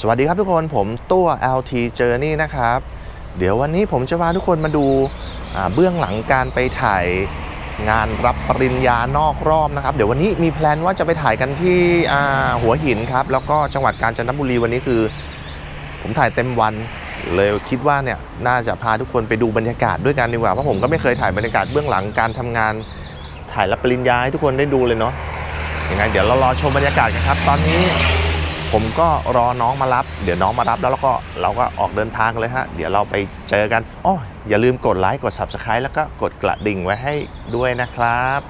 สวัสดีครับทุกคนผมตัว LT Journey นะครับ เดี๋ยววันนี้ผมจะพาทุกคนมาดูเบื้องหลังการไปถ่ายงานรับปริญญานอกรอบนะครับ เดี๋ยววันนี้มีแพลนว่าจะไปถ่ายกันที่หัวหินครับ แล้วก็จังหวัดกาญจนบุรีวันนี้คือ ผมถ่ายเต็มวันเลยคิดว่าเนี่ยน่าจะพาทุกคนไปดูบรรยากาศด้วยกันดีกว่าเพราะผมก็ไม่เคยถ่ายบรรยากาศเบื้องหลังการทำงานถ่ายรับปริญญาให้ทุกคนได้ดูเลยเนาะยังไงเดี๋ยวเรารอชมบรรยากาศกันครับ ตอนนี้ ผมก็รอน้องมารับ เดี๋ยวน้องมารับแล้วเราก็เราก็ออกเดินทางเลยฮะ เดี๋ยวเราไปเจอกันอ๋ออย่าลืมกดไลค์กด Subscribe แล้วก็กดกระดิ่งไว้ให้ด้วยนะครับ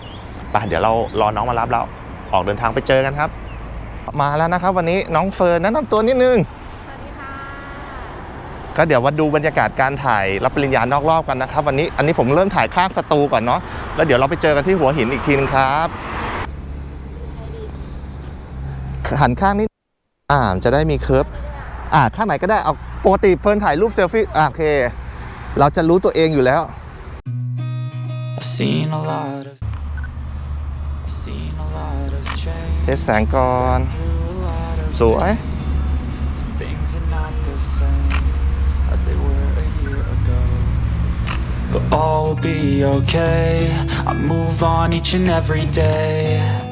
ไปเดี๋ยวเรารอน้องมารับแล้วออกเดินทางไปเจอกันครับ มาแล้วนะครับวันนี้น้องเฟิร์นแนะนำตัวนิดนึงสวัสดีค่ะ ก็เดี๋ยวมาดูบรรยากาศการถ่ายรับปริญญานอกรอบกันนะครับวันนี้อันนี้ผมเริ่มถ่ายข้างสตูก่อนเนาะแล้วเดี๋ยวเราไปเจอกันที่หัวหินอีกทีนึงครับหันข้างนี้ อ่าจะได้มีเคิร์ฟอ่าข้างไหนก็ได้เอาปกติเฟิร์นถ่ายรูปเซลฟี่อ่าโอเค เราจะรู้ตัวเองอยู่แล้ว I've seen a lot of I've seen a lot of change เทสแสงก่อน through a lot of สวย Some things are not the same as they were a year ago But all will be okay I move on each and every day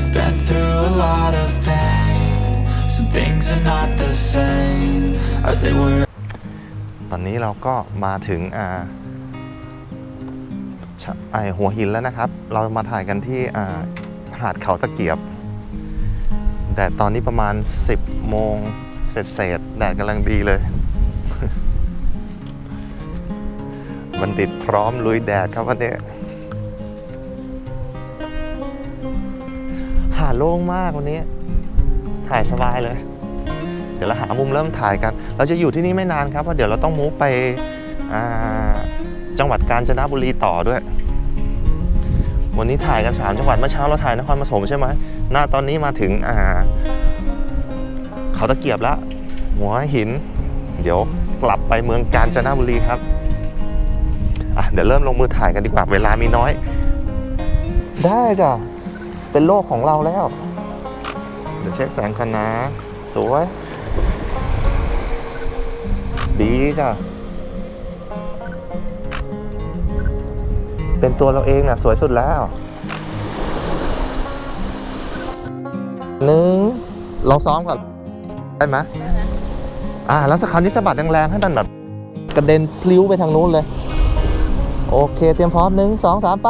been through a lot of pain. Some things are not the same as they were. ตอนนี้เราก็มาถึงอ่าไอหัวหินแล้วนะครับ เรามาถ่ายกันที่หาดเขาตะเกียบ แดดตอนนี้ประมาณ 10 โมงเศษๆแดดกำลังดีเลย บัณฑิตพร้อมลุยแดดครับวันนี้ หาดโล่งมากวันนี้ ถ่ายสบายเลย เดี๋ยวเราหามุมเริ่มถ่ายกัน เราจะอยู่ที่นี่ไม่นานครับเพราะเดี๋ยวเราต้องมูฟไปจังหวัดกาญจนบุรีต่อด้วย วันนี้ถ่ายกัน 3 จังหวัดเมื่อเช้าเราถ่ายนครปฐมใช่ไหมหน้าตอนนี้มาถึงอ่าเขาตะเกียบแล้ว หัวหิน เดี๋ยวกลับไปเมืองกาญจนบุรีครับเดี๋ยวเริ่มลงมือถ่ายกันดีกว่าเวลามีน้อย ได้จ้ะ เป็นโลกของเราแล้ว เดี๋ยวเช็คแสงกันนะ สวย ดีจ้ะ เป็นตัวเราเองน่ะ สวยสุดแล้วหนึ่งเราซ้อมก่อน ได้ไหมอ่า แล้วสักคราวนี้สะบัดแรงๆ ให้มันแบบกระเด็นพลิ้วไปทางนู้นเลย โอเค เตรียมพร้อมหนึ่งสองสามไป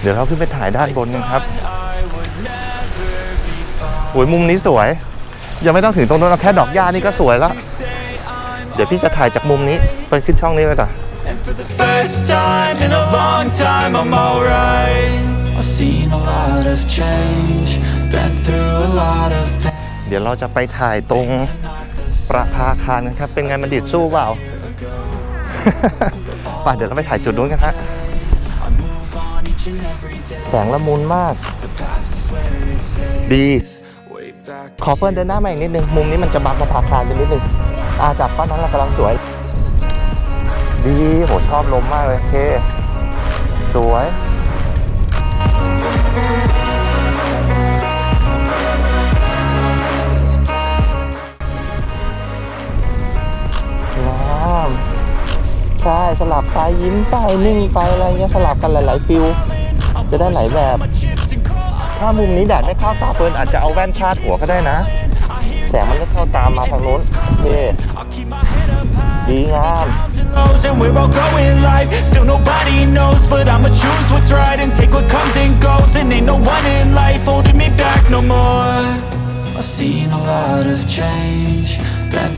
เดี๋ยวเราขึ้นไปถ่ายด้านบนกันครับ I would never be fine. โอ้ยมุมนี้สวย ยังไม่ต้องถึงตรงนู้นเราแค่ดอกหญ้านี่ก็สวยแล้ว Say I'm เดี๋ยวพี่จะถ่ายจากมุมนี้ไปขึ้นช่องนี้เลยก่อน And for the first time in a long time, I'm alright. I've seen a lot of change, been through a lot of pain. เดี๋ยวเราจะไปถ่ายตรงประภาคารกันครับ เป็นไงมันดิดสู้เปล่าไป่ะเดี๋ยวเราไปถ่ายจุดนู้นกันฮะ แสงละมุนมาก ดี ขอเพิ่นเดินหน้ามาอีกนิดนึง มุมนี้มันจะบังประภาคารไปนิดนึง อาจับป้านั้นเรากำลังสวย ดีโหชอบลมมากเลยเค สวยว้าวใช่ สลับไปยิ้มไป นิ่งไป อะไรเงี้ย สลับกันหลาย ๆ ฟิล จะได้หลายแบบ My chips and call ถ้ามุมนี้แดดไม่เข้าตาเฟิร์นอาจจะเอาแว่นคาดหัวก็ได้นะ แสงมันไม่เข้าตามมาทางนู้นโอเคดีงาม and lows and we're all going live Still nobody knows but I'ma choose what's right And take what comes and goes And ain't no one in life holding me back no more I've seen a lot of change Been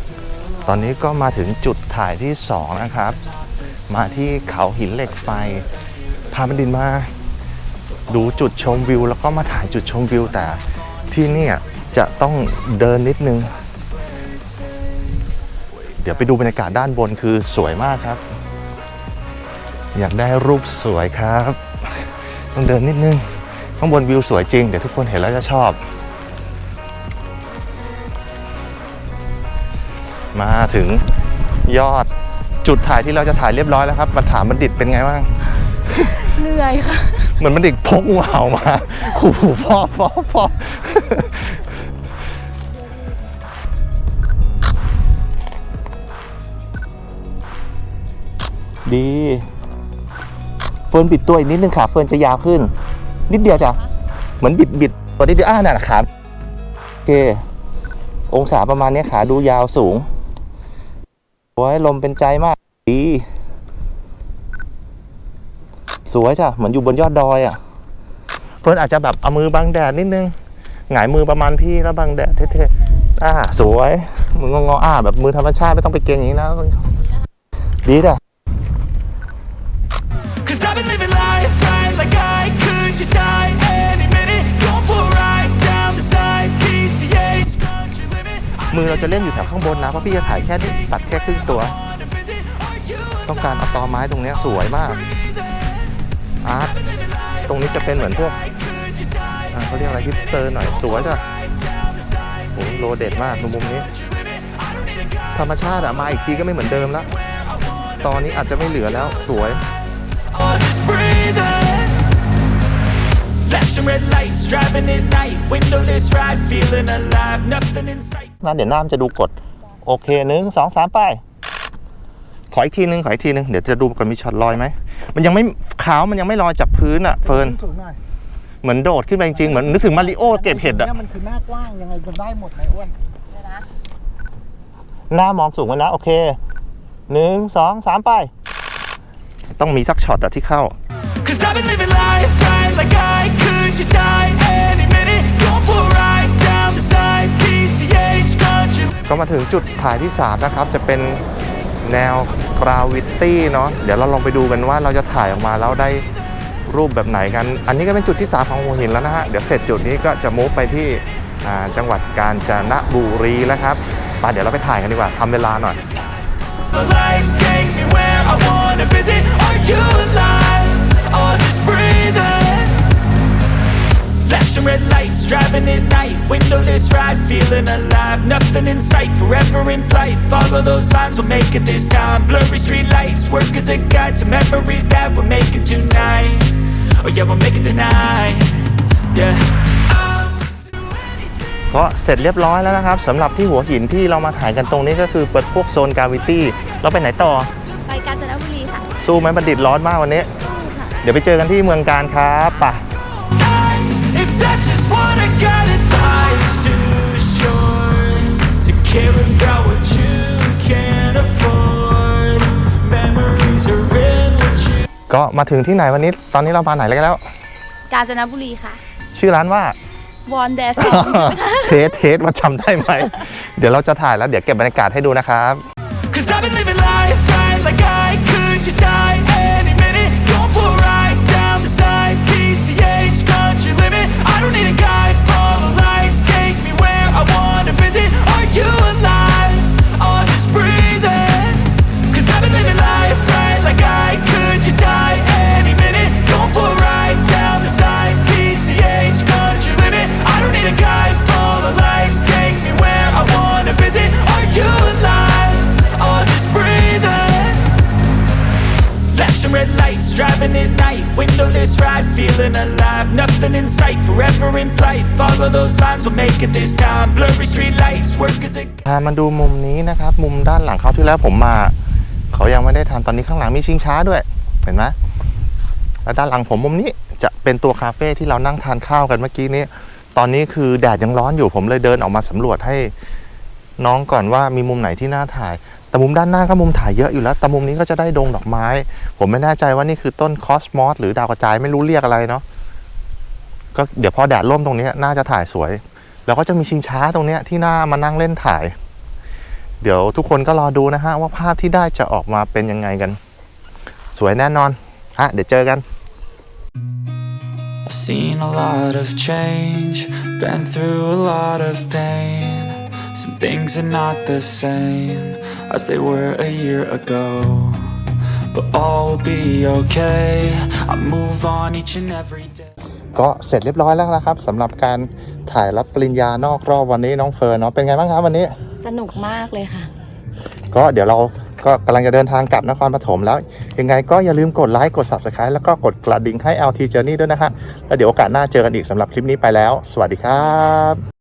ตอนนี้ก็มาถึงจุดถ่ายที่ 2 นะครับ มาที่เขาหินเหล็กไฟ พาบันดินมา ดูจุดชมวิว แล้วก็มาถ่ายจุดชมวิวแต่ที่นี่จะต้องเดินนิดนึง เดี๋ยวไปดูบรรยากาศด้านบนคือสวยมากครับ อยากได้รูปสวยครับ ต้องเดินนิดนึง ข้างบนวิวสวยจริง เดี๋ยวทุกคนเห็นแล้วจะชอบ มาถึงยอดจุดถ่ายที่เราจะถ่ายเรียบร้อยแล้วครับ มาถามบัณฑิตเป็นไงบ้าง เหนื่อยค่ะ เหมือนบัณฑิตพกงูเห่ามาขู่พ่อพ่อพ่อดี เฟิร์นบิดตัวอีกนิดนึงขาเฟิร์นจะยาวขึ้น นิดเดียวจ้ะเหมือนบิดบิดตัวนิดเดียวอ่าน่ะขาโอเค องศาประมาณเนี้ยขาดูยาวสูงโอ้ยลมเป็นใจมาก ดี สวยจ้ะเหมือนอยู่บนยอดดอยอะเฟิร์นอาจจะแบบเอามือบังแดดนิดนึงหงายมือประมาณพี่แล้วบังแดดเท่ๆอ่าสวยมืองอๆอ่าแบบมือธรรมชาติไม่ต้องไปเก่งอย่างนี้นะดีจ้ะ Cause I've been living life right like I could just die any minute Going for a ride down the side PCH country limit I มือเราจะเล่นอยู่แถวข้างบนนะ เพราะพี่จะถ่ายแค่นี้ตัดแค่ครึ่งตัว wanna visit Are you ต้องการเอาตอไม้ตรงเนี้ยสวยมากอาร์ตตรงนี้จะเป็นเหมือนพวก could just die อ่าเขาเรียกอะไรฮิปสเตอร์หน่อยสวยจ้ะโอ้โหโลเด็ดมากตรงมุมนี้ ธรรมชาติอะมาอีกทีก็ไม่เหมือนเดิมแล้ว ตอนนี้อาจจะไม่เหลือแล้วสวย Oh, just breathe in Flashing red lights, driving at night Windowless ride, feeling alive Nothing in sight นะเดี๋ยวหน้ามันจะดูกด โอเคหนึ่งสองสามไป ขออีกทีนึงขออีกทีนึงเดี๋ยวจะดูก่อนมีช็อตลอยไหมมันยังไม่ขาวมันยังไม่ลอยจากพื้นอะเฟิร์นสูงหน่อยเหมือนโดดขึ้นไปจริงๆเหมือนนึกถึงมาริโอเก็บเห็ดอะเนี่ยมันคือหน้ากว้างยังไงมันได้หมดเลยอ้วนหน้ามองสูงไว้นะโอเคหนึ่งสองสามไป ต้องมีสักช็อตอะที่เข้า Cause I've been living life right like I could just die any minute Going for a ride down the side PCH country limit ก็มาถึงจุดถ่ายที่ 3 นะครับ จะเป็น แนวกราวิตี้เนาะเดี๋ยวเราลองไปดูกันว่าเราจะถ่ายออกมาแล้วได้รูปแบบไหนกัน อันนี้ก็เป็นจุดที่ส3ของหัวหินแล้วนะฮะ เดี๋ยวเสร็จจุดนี้ก็จะมุฟไปที่จังหวัดกาญจนบุรีแล้วครับไปเดี๋ยวเราไปถ่ายกันดีกว่าทำเวลาหน่อย Flashing red lights, driving at night Windowless ride, feeling alive Nothing in sight, forever in flight Follow those lines, we'll make it this time Blurry street lights, work as a guide To memories that we're making tonight Oh yeah, we'll make it tonight Yeah I'll do anything ก็เสร็จเรียบร้อยแล้วนะครับสำหรับที่หัวหินที่เรามาถ่ายกันตรงนี้ก็คือเปิดพวกโซนกาวิตี้เราไปไหนต่อ ไปกาญจนบุรีค่ะ สู้ไหมบัณฑิตร้อนมากวันนี้ เดี๋ยวไปเจอกันที่เมืองการครับไป่ะ To care about what you can't afford Memories are in what you ก็มาถึงที่ไหนวันนี้ตอนนี้เรามาไหนแล้วกาญจนบุรีค่ะ ชื่อร้านว่า วอนแดแสงใช่ไหมคะเทสเทสมาจำได้ไหม เดี๋ยวเราจะถ่ายแล้วเดี๋ยวเก็บบรรยากาศให้ดูนะครับ Cause I've been living life right like I could just die sight, forever in flight Follow those lines, we'll make it this time Blurry street lights, work as a พามาดูมุมนี้นะครับ มุมด้านหลังเขาวที่แล้วผมมา เขายังไม่ได้ทำตอนนี้ข้างหลังมีชิงช้าด้วย เห็นไหมแล้วด้านหลังผมมุมนี้จะเป็นตัวคาเฟ่ที่เรานั่งทานข้าวกันเมื่อกี้นี้ ตอนนี้คือแดดยังร้อนอยู่ผมเลยเดินออกมาสำรวจให้น้องก่อนว่ามีมุมไหนที่น่าถ่าย แต่มุมด้านหน้าก็มุมถ่ายเยอะอยู่แล้ว แต่มุมนี้ก็จะได้ดงดอกไม้ ผมไม่แน่ใจว่านี่คือต้นคอสมอสหรือดาวกระจายไม่รู้เรียกอะไรเนาะ ก็เดี๋ยวพอแดดร่มตรงนี้น่าจะถ่ายสวย แล้วก็จะมีชิงช้าตรงนี้ที่น่ามานั่งเล่นถ่าย เดี๋ยวทุกคนก็รอดูนะฮะว่าภาพที่ได้จะออกมาเป็นยังไงกัน สวยแน่นอนฮะเดี๋ยวเจอกัน I've seen a lot of change, been through a lot of pain. Some things are not the same as they were a year ago. But all will be okay. I move on each and every day. ก็เสร็จเรียบร้อยแล้วนะครับสำหรับการถ่ายรับปริญญานอกรอบวันนี้น้องเฟิร์นเนาะเป็นไงบ้างครับวันนี้ สนุกมากเลยค่ะ ก็เดี๋ยวเราก็กำลังจะเดินทางกลับนครปฐมแล้ว ยังไงก็อย่าลืมกดไลค์กด Subscribe แล้วก็กดกระดิ่งให้ LT Journey ด้วยนะฮะแล้วเดี๋ยวโอกาสหน้าเจอกันอีกสำหรับคลิปนี้ไปแล้ว สวัสดีครับ